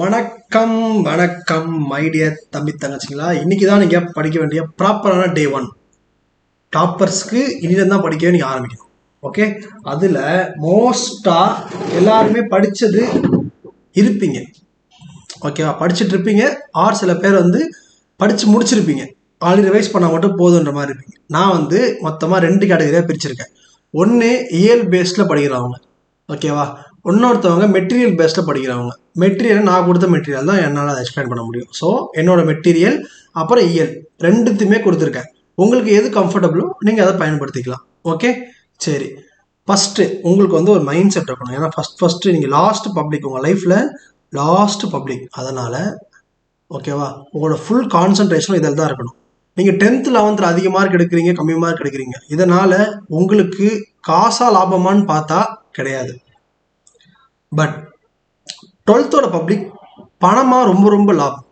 வணக்கம் வணக்கம் மைடிய தம்பி தங்கச்சிங்களா. இன்னைக்கு தான் நீங்கள் படிக்க வேண்டிய ப்ராப்பரான டே ஒன் டாப்பர்ஸ்க்கு இனிதான் தான் படிக்கவே நீங்கள் ஆரம்பிக்கணும். ஓகே அதில் மோஸ்ட்டாக எல்லாருமே படித்தது இருப்பீங்க. ஓகேவா படிச்சுட்டு இருப்பீங்க. ஆர் சில பேர் வந்து படித்து முடிச்சிருப்பீங்க. ஆல்ரெடி ரிவைஸ் பண்ணால் மட்டும் போதுன்ற மாதிரி இருப்பீங்க. நான் வந்து மொத்தமாக ரெண்டு கேட்டகரியாக பிரிச்சிருக்கேன். ஒன்று இயல் பேஸில் படிக்கிறவங்க ஓகேவா இன்னொருத்தவங்க மெட்டீரியல் பேஸ்டில் படிக்கிறவங்க. மெட்டீரியல் நான் கொடுத்த மெட்டீரியல் தான் என்னால் அதை எக்ஸ்பிளைன் பண்ண முடியும். ஸோ என்னோட மெட்டீரியல் அப்புறம் இயல் ரெண்டுத்தையுமே கொடுத்துருக்கேன். உங்களுக்கு எது கம்ஃபர்டபுளோ நீங்கள் அதை பயன்படுத்திக்கலாம். ஓகே சரி. ஃபஸ்ட்டு உங்களுக்கு வந்து ஒரு மைண்ட் செட் இருக்கணும். ஏன்னா ஃபஸ்ட் ஃபஸ்ட்டு நீங்கள் லாஸ்ட் பப்ளிக் உங்கள் லைஃப்பில் லாஸ்ட் பப்ளிக் அதனால் ஓகேவா உங்களோட ஃபுல் கான்சன்ட்ரேஷனும் இதில் தான் இருக்கணும். நீங்கள் டென்த்து லெவன்த்தில் அதிக மார்க் எடுக்கிறீங்க கம்மி மார்க் எடுக்கிறீங்க. இதனால் உங்களுக்கு காசா லாபமான்னு பார்த்தா கிடையாது. பட் டுவெல்த்தோட பப்ளிக் பணமாக ரொம்ப ரொம்ப லாபம்.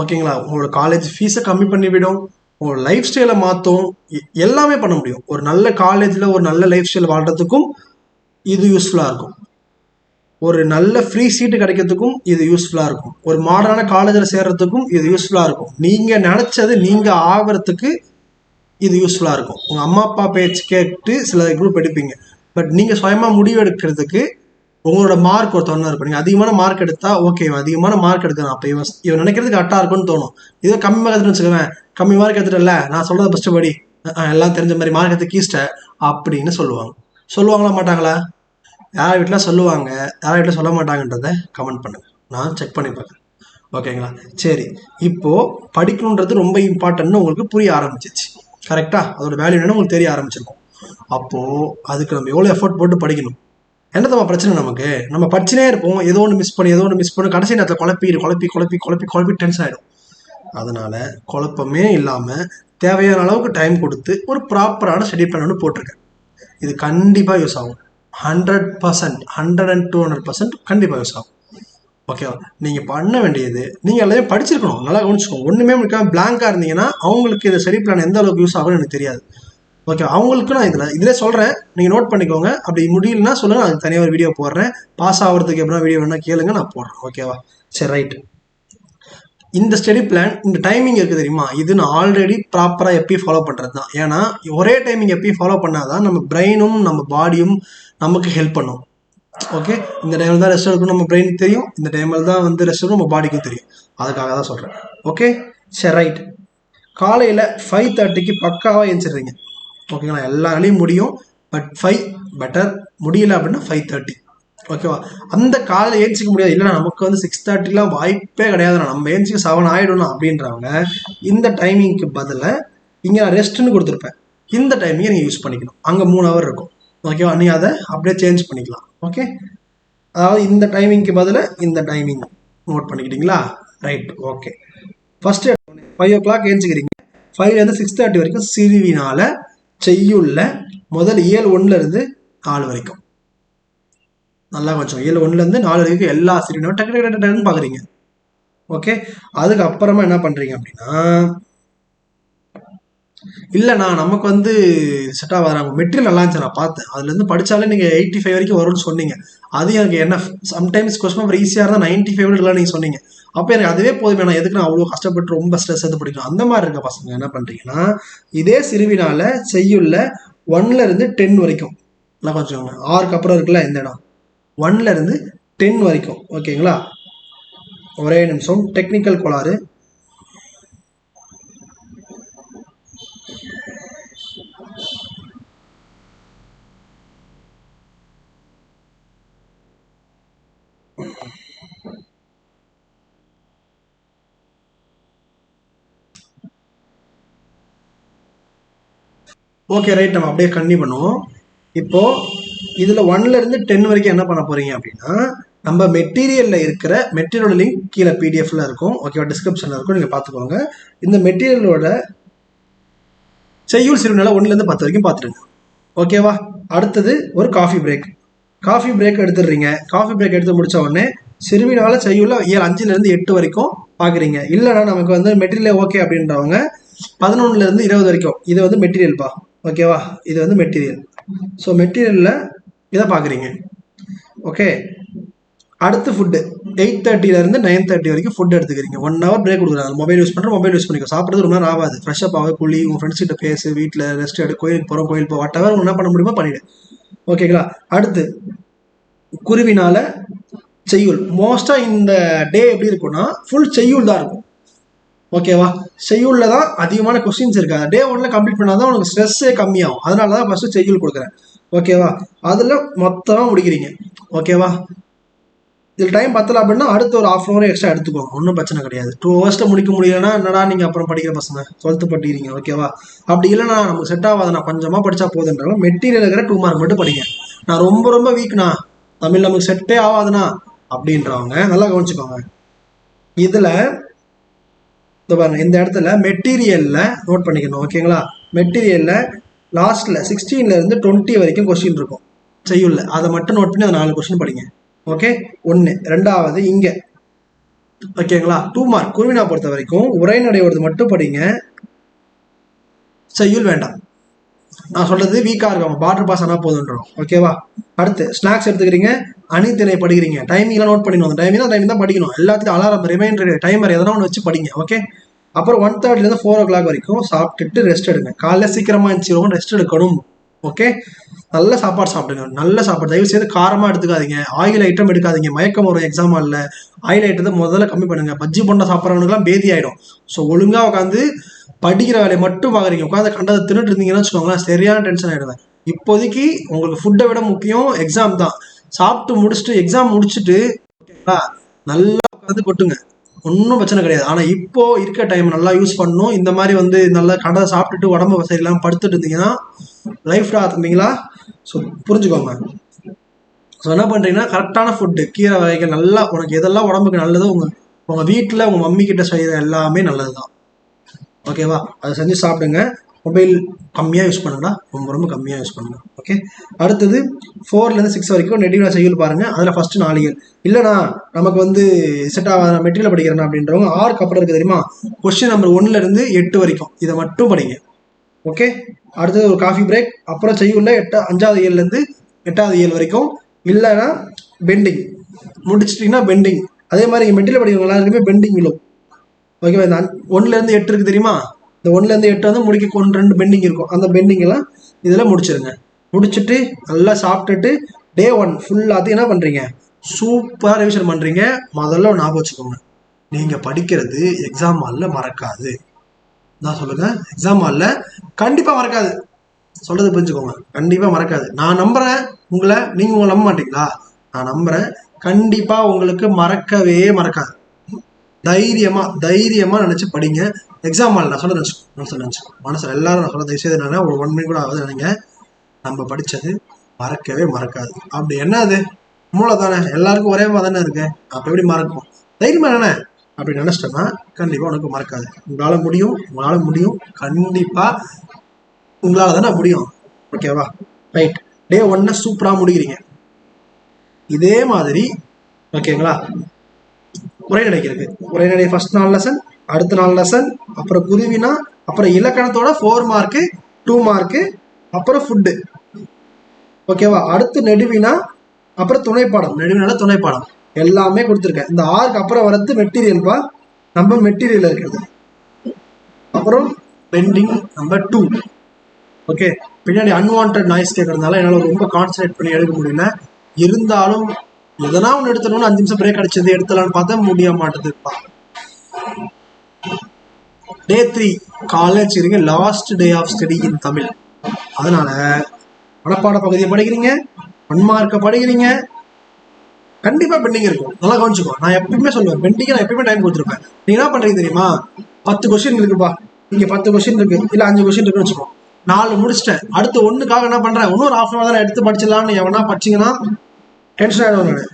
ஓகேங்களா உங்களோட காலேஜ் ஃபீஸை கம்மி பண்ணிவிடும் உங்களோட லைஃப் ஸ்டைலை மாற்றும் எல்லாமே பண்ண முடியும். ஒரு நல்ல காலேஜில் ஒரு நல்ல லைஃப் ஸ்டைல் வாழ்கிறதுக்கும் இது யூஸ்ஃபுல்லாக இருக்கும். ஒரு நல்ல ஃப்ரீ சீட்டு கிடைக்கிறதுக்கும் இது யூஸ்ஃபுல்லாக இருக்கும். ஒரு மாடர்னான காலேஜில் சேர்கிறதுக்கும் இது யூஸ்ஃபுல்லாக இருக்கும். நீங்கள் நினச்சது நீங்கள் ஆகிறதுக்கு இது யூஸ்ஃபுல்லாக இருக்கும். உங்கள் அம்மா அப்பா பேச்சு கேட்டு சில குரூப் எடுப்பீங்க. பட் நீங்கள் சுயமாக முடிவு எடுக்கிறதுக்கு உங்களோட மார்க் ஒரு தொண்ணூறு இருக்கும் நீங்கள் அதிகமான மார்க் எடுத்தா ஓகே அதிகமான மார்க் எடுக்கலாம் அப்போ இவன் இவன் நினைக்கிறது கரெக்டாக இருக்கும்னு தோணும். இதே கம்மி மார்க் எடுத்துன்னு வச்சுக்கவேன். கம்மி மார்க் எடுத்துட்டல நான் சொல்கிறத ஃபஸ்ட்டு படி. எல்லாம் தெரிஞ்ச மாதிரி மார்க் எடுத்து கீஸ்ட அப்படின்னு சொல்லுவாங்க. சொல்லுவாங்களா மாட்டாங்களா? யார் வீட்டில் சொல்லுவாங்க? யார் வீட்டில் சொல்ல மாட்டாங்கன்றத கமெண்ட் பண்ணுங்க. நான் செக் பண்ணி பார்க்குறேன். ஓகேங்களா சரி. இப்போது படிக்கணுன்றது ரொம்ப இம்பார்ட்டன்ட்னு உங்களுக்கு புரிய ஆரம்பிச்சிச்சு கரெக்டாக அதோட வேல்யூ என்னன்னு உங்களுக்கு தெரிய ஆரம்பிச்சிருக்கும். அப்போது அதுக்கு நம்ம எவ்வளோ எஃபோர்ட் போட்டு படிக்கணும்? என்னத்தம்மா பிரச்சனை நமக்கு? நம்ம படிச்சுனே இருப்போம். ஏதோ ஒன்று மிஸ் பண்ணி ஏதோ ஒன்று மிஸ் பண்ணி கடைசி நேரத்தில் குழப்பி குழப்பி குழப்பி குழப்பி குழப்பி டென்ஸ் ஆகிடும் அதனால் குழப்பமே இல்லாமல் தேவையான அளவுக்கு டைம் கொடுத்து ஒரு ப்ராப்பரான ஸ்டடி பிளான் ஒன்று போட்டிருக்கேன். இது கண்டிப்பாக யூஸ் ஆகும். Hundred percent hundred and two hundred percent கண்டிப்பாக யூஸ் ஆகும். ஓகேவா நீங்கள் பண்ண வேண்டியது நீங்கள் எல்லாமே படிச்சிருக்கணும். நல்லா கவனிச்சுக்கோங்க. ஒன்றுமே முடிக்காமல் பிளாங்காக இருந்தீங்கன்னா அவங்களுக்கு இந்த ஸ்டடி பிளான் எந்த அளவுக்கு யூஸ் ஆகும்னு எனக்கு தெரியாது. ஓகே அவங்களுக்கு நான் இதில் இதில் சொல்கிறேன் நீங்கள் நோட் பண்ணிக்கோங்க. அப்படி முடியலன்னா சொல்லுங்கள் நான் அதுக்கு தனியாக ஒரு வீடியோ போடுறேன். பாஸ் ஆகிறதுக்கு எப்படின்னா வீடியோ வேணால் கேளுங்க நான் போடுறேன். ஓகேவா சரி ரைட் இந்த ஸ்டடி பிளான் இந்த டைமிங் இருக்குது தெரியுமா? இது நான் ஆல்ரெடி ப்ராப்பராக எப்பயும் ஃபாலோ பண்ணுறது தான் ஏன்னா ஒரே டைமிங் எப்பயும் ஃபாலோ பண்ணாதான் நம்ம பிரெயினும் நம்ம பாடியும் நமக்கு ஹெல்ப் பண்ணும். ஓகே இந்த டைமில் தான் ரெஸ்ட் எடுக்கணும் நம்ம பிரெயின் தெரியும். இந்த டைமில் தான் வந்து ரெஸ்ட் எடுக்கணும் நம்ம பாடிக்கும் தெரியும். அதுக்காக தான் சொல்கிறேன் ஓகே சரி ரைட் காலையில் ஃபைவ் தேர்ட்டிக்கு பக்காவாக எழுந்திரிறீங்க ஓகேங்களா எல்லாராலையும் முடியும். பட் ஃபைவ் பெட்டர் முடியல அப்படின்னா ஃபைவ் தேர்ட்டி ஓகேவா அந்த காலையில் ஏஞ்சிக்க முடியாது. இல்லைனா நமக்கு வந்து சிக்ஸ் தேர்ட்டிலாம் வாய்ப்பே கிடையாது நம்ம ஏஞ்சிக்க செவன் ஆகிடணும் அப்படின்றவங்க இந்த டைமிங்க்கு பதிலாக இங்கே நான் ரெஸ்ட்டுன்னு கொடுத்துருப்பேன். இந்த டைமிங்கை நீங்கள் யூஸ் பண்ணிக்கணும். அங்கே மூணு ஹவர் இருக்கும். ஓகேவா நீங்கள் அதை அப்படியே சேஞ்ச் பண்ணிக்கலாம். ஓகே அதாவது இந்த டைமிங்க்கு பதிலாக இந்த timing note பண்ணிக்கிட்டீங்களா? Right okay first five o'clock ஏஞ்சிக்கிறீங்க ஃபைவ்லேருந்து சிக்ஸ் தேர்ட்டி வரைக்கும் சிறுவினால் செய்யுள்ள முதல் இயல் ஒன்றுலேருந்து நாலு வரைக்கும். நல்லா கொஞ்சம் ஏழு ஒன்றுலேருந்து நாலு வரைக்கும் எல்லா சிறுவினும் டக்கு டக்கு டக்குன்னு பார்க்குறீங்க. ஓகே அதுக்கப்புறமா என்ன பண்ணுறீங்க அப்படின்னா இல்லைண்ணா நமக்கு வந்து செட் ஆகாது மெட்டீரியல் நல்லா இருந்துச்சு நான் பார்த்தேன். அதுலேருந்து படித்தாலே நீங்கள் எயிட்டி ஃபைவ் வரைக்கும் வரும்னு சொன்னீங்க. அது எனக்கு என்ன சம்டைம்ஸ் கொஸ்டின் பேப்பர் ஈஸியாக இருந்தால் நைன்ட்டி ஃபைவ் இல்லை நீங்கள் சொன்னீங்க. அப்போ எனக்கு அதுவே போதுமே நான் எதுக்கு நான் அவ்வளோ கஷ்டப்பட்டு ரொம்ப ஸ்ட்ரெஸ் எடுத்து படிக்கணும்? அந்த மாதிரி இருக்க பசங்க என்ன பண்ணுறீங்கன்னா இதே சிறுவினால செய்யுள்ள ஒன்ல இருந்து டென் வரைக்கும். நல்லா கொஞ்சம் ஆறுக்கு அப்புறம் இருக்குல்ல இந்த இடம். ஒன்ல இருந்து டென் வரைக்கும். ஓகேங்களா? ஒரே நிமிஷம். டெக்னிக்கல் கோளாறு. ஓகே ரைட் நம்ம அப்படியே கண்டினியூ பண்ணுவோம். இப்போ இதில் ஒன்லேருந்து டென் வரைக்கும் என்ன பண்ண போகிறீங்க அப்படின்னா நம்ம மெட்டீரியலில் இருக்கிற மெட்டீரியலோட லிங்க் கீழே பிடிஎஃப்ல இருக்கும். ஓகேவா டிஸ்கிரிப்ஷனில் இருக்கும். நீங்கள் பார்த்துக்கோங்க. இந்த மெட்டீரியலோட செய்யுள் சிறுநிலை ஒன்றுலேருந்து பத்து வரைக்கும் பார்த்துருங்க ஓகேவா அடுத்தது ஒரு காஃபி பிரேக் காஃபி பிரேக் எடுத்துடுறீங்க. காஃபி பிரேக் எடுத்து முடிச்ச உடனே சிறுவினால செய்யுள்ள ஏழு அஞ்சுலேருந்து எட்டு வரைக்கும் பார்க்குறீங்க இல்லைனா நமக்கு வந்து மெட்டீரியல் ஓகே அப்படின்றவங்க பதினொன்றுலேருந்து இருபது வரைக்கும். இது வந்து மெட்டீரியல்ப்பா ஓகேவா இது வந்து மெட்டீரியல் ஸோ மெட்டீரியலில் இதை பார்க்குறீங்க. ஓகே அடுத்து ஃபுட்டு எயிட் தேர்ட்டிலேருந்து நைன் தேர்ட்டி வரைக்கும் ஃபுட் எடுத்துக்கிறீங்க. ஒன் ஹவர் பிரேக் கொடுக்குறாங்க. மொபைல் யூஸ் பண்ணுற மொபைல் யூஸ் பண்ணிக்கோ. சாப்பிட்றது ரொம்ப நேரம் ஆகாது. ஃப்ரெஷ்ஷப் ஆக. குழி உங்கள் ஃப்ரெண்ட்ஸ் கிட்ட பேசு வீட்டில் ரெஸ்ட் எடு கோயிலுக்கு போகிறோம் கோயில் போ வாட் எவர் என்ன பண்ண முடியுமோ பண்ணிவிடு ஓகேங்களா அடுத்து குருவினால் செய்யுள். மோஸ்ட்டாக இந்த டே எப்படி இருக்கும்னா ஃபுல் செய்யுள் தான் இருக்கும். ஓகேவா செய்யுள்ள தான் அதிகமான கொஸ்டின்ஸ் இருக்காது டே ஒன்ல கம்ப்ளீட் பண்ணால் தான் உனக்கு ஸ்ட்ரெஸ்ஸே கம்மியாகும். அதனால தான் ஃபர்ஸ்ட் செய்யுள் கொடுக்குறேன். ஓகேவா அதில் மொத்தமாக முடிக்கிறீங்க. ஓகேவா இதில் டைம் பத்தல அப்படின்னா அடுத்த ஒரு ஆஃப் அன் எக்ஸ்ட்ரா எடுத்துக்கோங்க. ஒன்றும் பிரச்சனை கிடையாது. டூ ஹவர்ஸில் முடிக்க முடியலன்னா என்னடா நீங்கள் அப்புறம் படிக்கிற பசங்க? டுவெல்த்து படிக்கிறீங்க. ஓகேவா அப்படி இல்லைனா நமக்கு செட் ஆகாதுண்ணா கொஞ்சமாக படித்தா போதுன்றாலும் மெட்டீரியல் இருக்கிற டூ மார்க் மட்டும் படிங்க. நான் ரொம்ப ரொம்ப வீக்ண்ணா தமிழ் நமக்கு செட்டே ஆகாதுண்ணா அப்படின்றவங்க நல்லா கவனிச்சுக்கோங்க. இதில் இந்த பாருங்க இந்த இடத்துல மெட்டீரியலில் நோட் பண்ணிக்கணும் ஓகேங்களா மெட்டீரியலில் லாஸ்ட்டில் சிக்ஸ்டீன்ல இருந்து டுவெண்ட்டி வரைக்கும் கொஸ்டின் இருக்கும். செய்யுள்ள. அதை மட்டும் நோட் பண்ணி அந்த நாலு கொஸ்டின் படிங்க. ஓகே ஒன்று ரெண்டாவது இங்கே. ஓகேங்களா டூ மார்க் குருவினா பொறுத்த வரைக்கும் உரைநடையோடது மட்டும் படிங்க. செய்யுள் வேண்டாம். நான் சொல்றது வீக்காக இருக்கும். பார்டர் பாஸ் ஆனால் போதுன்றோம். ஓகேவா அடுத்து ஸ்நாக்ஸ் எடுத்துக்கிறீங்க. அனைத்தினை படிக்கிறீங்க. டைமிங்லாம் நோட் பண்ணிக்கணும். அந்த டைமிங் தான் டைமிங் தான் படிக்கணும். எல்லாத்துக்கும் அலாரம் ரிமைண்டர் டைமர் எதனா ஒன்று வச்சு படிங்க ஓகே அப்புறம் ஒன் தேர்ட்லேருந்து ஃபோர் ஓ கிளாக் வரைக்கும் சாப்பிட்டுட்டு ரெஸ்ட் எடுங்க. காலைல சீக்கிரமாக இருந்துச்சு ரெஸ்ட் எடுக்கணும் ஓகே நல்ல சாப்பாடு சாப்பிடுங்க. நல்ல சாப்பாடு. தயவு செய்து காரமாக எடுத்துக்காதீங்க. ஆயில் ஐட்டம் எடுக்காதீங்க. மயக்கம் வரும் எக்ஸாம் இல்லை ஆயில் ஐட்டத்தை முதல்ல கம்மி பண்ணுங்க. பஜ்ஜி போண்டா சாப்பிட்றவனுக்குலாம் பேதி ஆகிடும் ஸோ ஒழுங்காக உட்காந்து படிக்கிற வேலையை மட்டும் பார்க்குறீங்க உட்காந்து கண்டதை தின்னுட்டு இருந்தீங்கன்னு வச்சுக்கோங்களேன் சரியான டென்ஷன் ஆகிடுவேன் இப்போதைக்கு உங்களுக்கு ஃபுட்டை விட முக்கியம் எக்ஸாம் தான். சாப்பிட்டு முடிச்சுட்டு எக்ஸாம் முடிச்சுட்டு ஓகேங்களா? நல்லா உட்காந்து கொட்டுங்க. ஒன்றும் பிரச்சனை கிடையாது. ஆனால் இப்போ இருக்க டைம் நல்லா யூஸ் பண்ணணும். இந்த மாதிரி வந்து நல்லா கடை சாப்பிட்டுட்டு உடம்பு சரியில்லாமல் படுத்துட்டு இருந்தீங்கன்னா லைஃப்ல இருந்தீங்களா ஸோ புரிஞ்சுக்கோங்க. ஸோ என்ன பண்ணுறீங்கன்னா கரெக்டான ஃபுட்டு கீரை வகைகள் நல்லா உனக்கு எதெல்லாம் உடம்புக்கு நல்லதோ உங்கள் உங்கள் வீட்டில் உங்கள் மம்மி கிட்ட செய்கிற எல்லாமே நல்லது தான் ஓகேவா? அதை செஞ்சு சாப்பிடுங்க. மொபைல் கம்மியாக யூஸ் பண்ணுன்னா ரொம்ப ரொம்ப கம்மியாக யூஸ் பண்ணுங்க. ஓகே அடுத்தது ஃபோர்லேருந்து சிக்ஸ் வரைக்கும் நெட்டிவ்னா செய்யுள் பாருங்கள் அதில் ஃபஸ்ட்டு நாலு இயல் இல்லைண்ணா நமக்கு வந்து செட் ஆகாத மெட்டீரியல் படிக்கிறேன்னா அப்படின்றவங்க ஆறுக்கு அப்புறம் இருக்குது தெரியுமா? கொஸ்டின் நம்பர் ஒன்னுலேருந்து எட்டு வரைக்கும். இதை மட்டும் படிங்க. ஓகே அடுத்தது ஒரு காஃபி பிரேக் அப்புறம் செய்யுள்ள எட்டா அஞ்சாவது இயல்லேருந்து எட்டாவது இயல் வரைக்கும். இல்லைன்னா பெண்டிங் முடிச்சிட்டிங்கன்னா பெண்டிங் அதே மாதிரி மெட்டீரியல் படிக்கிறவங்க எல்லாருக்குமே பெண்டிங் விழும். ஓகேவா இந்த ஒன்னுலேருந்து எட்டு இருக்குது தெரியுமா? இந்த ஒன்றுலேருந்து எட்டு வந்து முடிக்க ஒன்று ரெண்டு பெண்டிங் இருக்கும். அந்த பெண்டிங்கெல்லாம் இதில் முடிச்சிருங்க. முடிச்சுட்டு நல்லா சாப்பிட்டுட்டு டே ஒன் ஃபுல்லாத்தையும் என்ன பண்ணுறீங்க சூப்பராக ரிவிஷன் பண்ணுறீங்க முதல்ல ஞாபகம் வச்சுக்கோங்க. நீங்கள் படிக்கிறது எக்ஸாம் ஹாலில் மறக்காது. நான் சொல்லுங்கள் எக்ஸாம் ஹாலில் கண்டிப்பாக மறக்காது. சொல்கிறது புரிஞ்சுக்கோங்க. கண்டிப்பாக மறக்காது. நான் நம்புறேன் உங்களை. நீங்கள் உங்களை நம்ப மாட்டீங்களா? நான் நம்புகிறேன் கண்டிப்பாக உங்களுக்கு மறக்கவே மறக்காது. தைரியமாக தைரியமாக நினச்சி படிங்க. எக்ஸாம் ஹால் நான் சொல்ல நினச்சி மனசில் நினச்சி மனசில் எல்லாரும் நான் சொல்ல தயவுசெய்து ஒரு ஒன் மினிட் கூட ஆகுது நினைங்க. நம்ம படித்தது மறக்கவே மறக்காது. அப்படி என்ன அது? மூளை தானே எல்லாருக்கும் ஒரே மாதிரி தானே இருக்கு. அப்போ எப்படி மறக்கும்? தைரியமா தானே அப்படி நினச்சிட்டோன்னா கண்டிப்பாக உனக்கு மறக்காது. உங்களால் முடியும் உங்களால் முடியும். கண்டிப்பாக உங்களால் தானே முடியும். ஓகேவா ரைட் டே ஒன்னை சூப்பராக முடிக்கிறீங்க. இதே மாதிரி ஓகேங்களா உரைநடைக்கு இருக்கு உரைநடை ஃபர்ஸ்ட் நாள் லெசன் அடுத்த நாள் லெசன் அப்புறம் குருவினா அப்புறம் இலக்கணத்தோட ஃபோர் மார்க்கு டூ மார்க்கு அப்புறம் ஃபுட்டு ஓகேவா அடுத்து நெடுவினா அப்புறம் துணைப்பாடம். நெடுவினால துணைப்பாடம். எல்லாமே கொடுத்துருக்கேன். இந்த ஆறுக்கு அப்புறம் வரது மெட்டீரியல்பா நம்ம மெட்டீரியல் இருக்கிறது. அப்புறம் பெண்டிங் நம்பர் டூ ஓகே பின்னாடி அன்வான்ட் நாய்ஸ் கேட்கறதுனால என்னால் ரொம்ப கான்சன்ட்ரேட் பண்ணி எடுக்க முடியல. இருந்தாலும் எதனா ஒன்று எடுத்துடணும்னு அஞ்சு நிமிஷம் பிரேக் அடிச்சது எடுத்துலான்னு பார்த்தா முடிய மாட்டேதுப்பா டே த்ரீ காலேஜ் இருங்க. Last day of study in Tamil அதனால மனப்பாட பகுதியை படிக்கிறீங்க மண்மார்க்க படிக்கிறீங்க. கண்டிப்பா பெண்டிங் இருக்கும். நல்லா கவனிச்சுக்கோ. நான் எப்பயுமே சொல்லுவேன் பெண்டிங் நான் எப்பயுமே டைம் கொடுத்துருப்பேன். நீங்க என்ன பண்றீங்க தெரியுமா? பத்து கொஸ்டின் இருக்குப்பா இங்க பத்து கொஸ்டின் இருக்கு இல்ல அஞ்சு கொஸ்டின் இருக்குன்னு வச்சுக்கோ. நாலு முடிச்சிட்டேன். அடுத்து ஒண்ணுக்காக என்ன பண்றேன்? இன்னொரு ஆஃப் அன் தான் எடுத்து படிச்சிடலாம்னு எவனா படிச்சீங்கன்னா டென்ஷன் ஆகிடும் நான்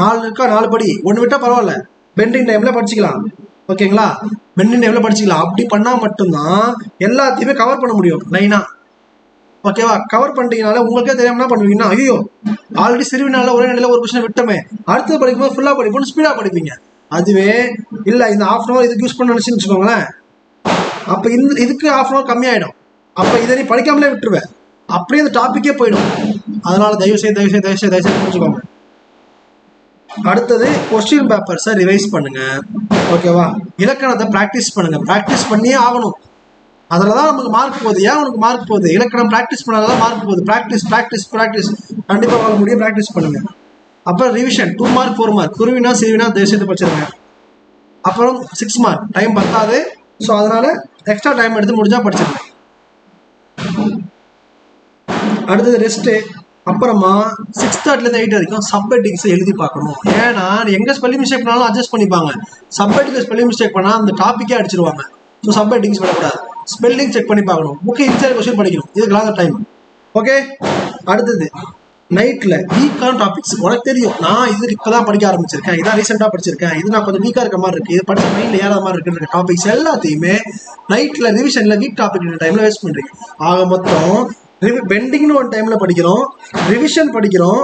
நாலு இருக்கா? நாலு படி. ஒன்று விட்டா பரவாயில்ல. பெண்டிங் டைம்ல படிச்சுக்கலாம். ஓகேங்களா? பெண்டிங் டைம்ல படிச்சுக்கலாம். அப்படி பண்ணா மட்டும்தான் எல்லாத்தையுமே கவர் பண்ண முடியும். லைனா ஓகேவா? கவர் பண்ணிட்டீங்கனால உங்களுக்கே தெரியாம என்ன பண்ணுவீங்கன்னா ஐயோ ஆல்ரெடி சிறுவினால ஒரே நிலையில ஒரு கொஸ்டின் விட்டமே. அடுத்தது படிக்கும்போது ஃபுல்லா படிப்போம் ஸ்பீடா படிப்பீங்க. அதுவே இல்ல இந்த ஆஃப் அன் அவர் இதுக்கு யூஸ் பண்ண நினைச்சுன்னு வச்சுக்கோங்களேன். அப்ப இந்த இதுக்கு ஆஃப் அன் அவர் கம்மியாயிடும். அப்ப இதை நீ படிக்காமலே விட்டுருவேன் அப்படியே அந்த டாபிக்கே போயிடும். அதனால தயவு செய்து தயவு செய்து தயவு செய்து தயவு புரிஞ்சுக்கோங்க. அடுத்தது கொஸ்டின் பேப்பர்ஸை ரிவைஸ் பண்ணுங்க. ஓகேவா இலக்கணத்தை ப்ராக்டிஸ் பண்ணுங்க. ப்ராக்டிஸ் பண்ணியே ஆகணும். அதில் தான் நமக்கு மார்க் போகுது. ஏன் உனக்கு மார்க் போகுது? இலக்கணம் ப்ராக்டிஸ் பண்ணாதான் மார்க் போகுது. ப்ராக்டிஸ் ப்ராக்டிஸ் ப்ராக்டிஸ் கண்டிப்பாக வாங்க முடியும் ப்ராக்டிஸ் பண்ணுங்க. அப்புறம் revision two mark four mark குருவினா சிறுவினா தேசியத்தை படிச்சிருங்க. அப்புறம் சிக்ஸ் மார்க் டைம் பத்தாது. ஸோ அதனால எக்ஸ்ட்ரா டைம் எடுத்து முடிஞ்சால் படிச்சிருங்க. அடுத்தது ரெஸ்ட்டு அப்புறமா சிக்ஸ் தேர்ட்லேருந்து எயிட் வரைக்கும் சப்ஹெட்டிங்ஸை எழுதி பார்க்கணும். ஏன்னா எங்கே ஸ்பெல்லிங் மிஸ்டேக் பண்ணாலும் அட்ஜஸ்ட் பண்ணிப்பாங்க. சப்ஹெட்டிங் ஸ்பெல்லிங் மிஸ்டேக் பண்ணால் அந்த டாப்பிக்கே அடிச்சிருவாங்க. ஸோ சப்ஹெட்டிங்ஸ் பண்ணக்கூடாது ஸ்பெல்லிங் செக் பண்ணி பார்க்கணும். புக்கு இன்சைட் கொஸ்டின் படிக்கணும். இதுக்கெல்லாம் டைம் ஓகே அடுத்தது நைட்டில் வீக்கான டாபிக்ஸ் உனக்கு தெரியும். நான் இது இப்போ தான் படிக்க ஆரம்பிச்சிருக்கேன். இதான் ரீசெண்டாக படிச்சிருக்கேன். இது நான் கொஞ்சம் வீக்காக இருக்க மாதிரி இருக்குது இது படித்த மைண்டில் ஏறாத மாதிரி இருக்குன்ற டாபிக்ஸ் எல்லாத்தையுமே நைட்டில் ரிவிஷனில் வீக் டாபிக் டைமில் வேஸ்ட் பண்ணுறீங்க ஆக மொத்தம் பெண்டிங்னு ஒரு டைமில் படிக்கிறோம். ரிவிஷன் படிக்கிறோம்.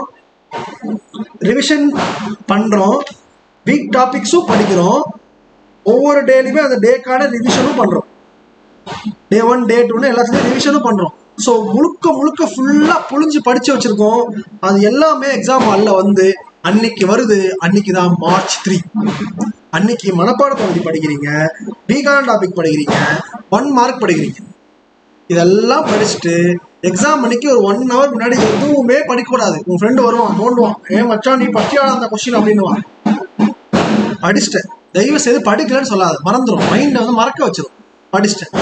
ரிவிஷன் பண்ணுறோம் வீக் டாபிக்ஸும் படிக்கிறோம். ஒவ்வொரு டேலையுமே அந்த டேக்கான ரிவிஷனும் பண்ணுறோம் டே ஒன் டே டூன்னு எல்லாத்துலேயும் ரிவிஷனும் பண்ணுறோம் ஸோ முழுக்க முழுக்க ஃபுல்லாக புழிஞ்சு படித்து வச்சுருக்கோம். அது எல்லாமே எக்ஸாம் ஹாலில் வந்து அன்னைக்கு வருது. அன்னைக்கு தான் மார்ச் த்ரீ அன்னைக்கு மனப்பாட பகுதி படிக்கிறீங்க. பீகான் டாபிக் படிக்கிறீங்க. ஒன் மார்க் படிக்கிறீங்க. இதெல்லாம் படிச்சுட்டு எக்ஸாம் அன்னைக்கு ஒரு ஒன் ஹவர் முன்னாடி எதுவுமே படிக்கக்கூடாது. உன் ஃப்ரெண்டு வருவான் தோண்டுவான். ஏன் மச்சான் நீ பட்டியாள அந்த கொஸ்டின் அப்படின்னுவான். படிச்சுட்டேன். தயவு செய்து படிக்கலன்னு சொல்லாது. மறந்துடும் மைண்டை வந்து மறக்க வச்சிடும் படிச்சுட்டேன்.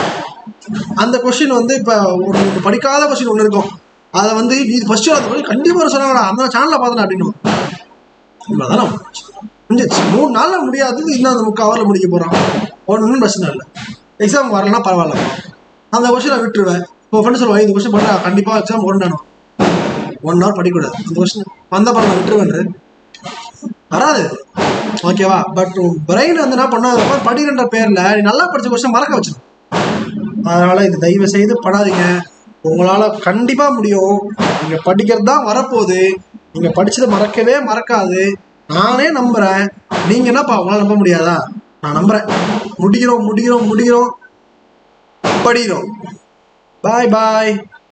அந்த கொஸ்டின் வந்து இப்போ ஒரு ஒரு படிக்காத கொஸ்டின் ஒன்று இருக்கும். அதை வந்து நீ ஃபர்ஸ்ட் அந்த கொஸ்டின் கண்டிப்பாக சொன்னாங்கடா. அந்த சேனலில் பார்த்தேன் அப்படின்னு இவ்வளோதானே முடிஞ்சிச்சு மூணு நாளில் முடியாது இன்னும் அந்த முக்கால் ஹவரில் முடிக்க போகிறான் ஒன்றும் பிரச்சனை இல்லை. எக்ஸாம் வரலன்னா பரவாயில்ல. அந்த கொஸ்டினை விட்டுருவேன். இப்போ ஃப்ரெண்டு சொல்லுவாங்க இந்த கொஸ்டின் பண்ணா கண்டிப்பாக எக்ஸாம் கொண்டாடும் ஒன் ஹவர் படிக்கக்கூடாது அந்த கொஸ்டின் வந்த படம் விட்டுருவேன் வராது. ஓகேவா பட் பிரெயின் வந்து என்ன பண்ணாத? படிக்கின்ற பேர்ல நீ நல்லா படிச்ச கொஸ்டின் மறக்க வச்சிடும் அதனால இது தயவு செய்து படாதீங்க. உங்களால கண்டிப்பா முடியும். நீங்க படிக்கிறது தான் வரப்போகுது. நீங்க படிச்சதை மறக்கவே மறக்காது. நானே நம்புறேன். நீங்க என்னப்பா உங்களால நம்ப முடியாதா? நான் நம்புறேன். முடிகிறோம் முடிகிறோம் முடிகிறோம். படிக்கிறோம் Bye bye.